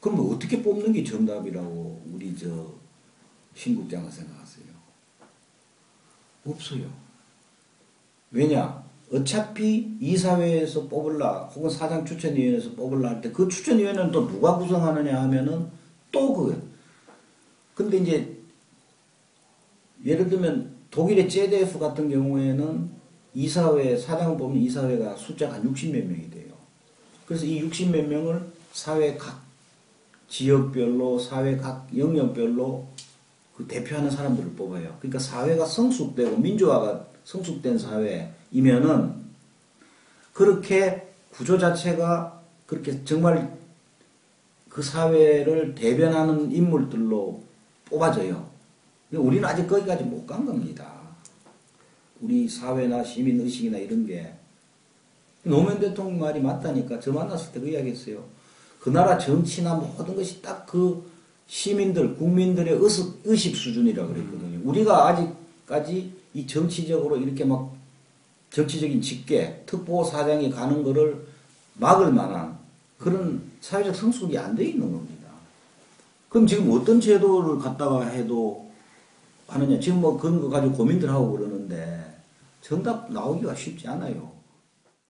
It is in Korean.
그럼 어떻게 뽑는 게 정답이라고 우리 저 신국장은 생각하세요? 없어요. 왜냐? 어차피 이사회에서 뽑을라 혹은 사장 추천위원회에서 뽑을라 할 때 그 추천위원회는 또 누가 구성하느냐 하면은 또 그거예요. 근데 이제 예를 들면 독일의 CDF 같은 경우에는 이사회 사장을 뽑는 이사회가 숫자가 한 60 몇 명이 돼요. 그래서 이 60 몇 명을 사회 각 지역별로 사회 각 영역별로 그 대표하는 사람들을 뽑아요. 그러니까 사회가 성숙되고 민주화가 성숙된 사회이면은 그렇게 구조 자체가 그렇게 정말 그 사회를 대변하는 인물들로 뽑아져요. 우리는 아직 거기까지 못 간 겁니다. 우리 사회나 시민 의식이나 이런 게 노무현 대통령 말이 맞다니까 저 만났을 때 그 이야기 했어요. 그 나라 정치나 모든 것이 딱 그 시민들 국민들의 의식, 의식 수준이라 그랬거든요. 우리가 아직까지 이 정치적으로 이렇게 막 정치적인 직계 특보 사장이 가는 거를 막을 만한 그런 사회적 성숙이 안 돼 있는 겁니다. 그럼 지금 어떤 제도를 갖다가 해도 하느냐 지금 뭐 그런 거 가지고 고민들 하고 그러는데 정답 나오기가 쉽지 않아요.